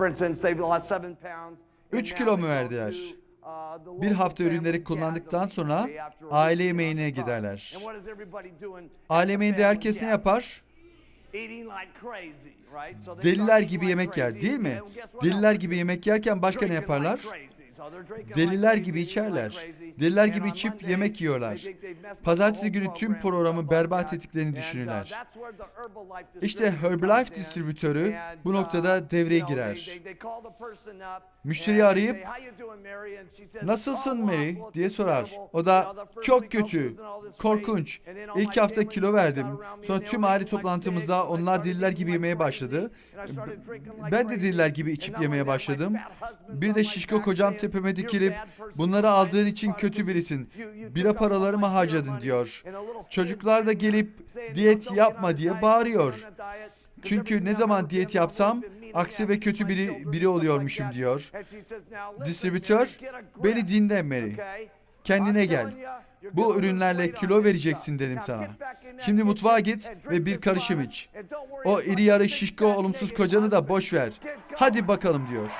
for instance, they've lost seven pounds. and Üç now kilo mu verdiler? uh, Bir hafta ürünleri kullandıktan sonra aile yemeğine giderler. Aile yemeğinde herkes ne yapar? Deliler gibi yemek yer değil mi? Deliler gibi yemek yerken başka ne yaparlar? Deliler gibi içerler. Deliler gibi içip yemek yiyorlar. Pazartesi günü tüm programı berbat ettiklerini düşünürler. İşte Herbalife distribütörü bu noktada devreye girer. Müşteriyi arayıp, Nasılsın "Oh, Mary diye sorar. O da çok kötü, korkunç. İlk hafta kilo verdim. Sonra tüm aile toplantımızda onlar eating gibi yemeye başladı. Ben de deliler gibi içip yemeye başladım. Bir de şişko kocam saying, tepeme "You're dikilip bunları aldığın için kötü birisin. Bira paralarımı harcadın money." diyor. Çocuklar da gelip diyet "Don't get on yapma diye bağırıyor. don't get on a diet." Çünkü ne zaman diyet yapsam aksi ve kötü biri biri oluyormuşum diyor. Distribütör beni dinle Mary. Kendine gel. Bu ürünlerle kilo vereceksin dedim sana. Şimdi mutfağa git ve bir karışım iç. O iri yarı şişko olumsuz kocanı da boş ver. Hadi bakalım diyor.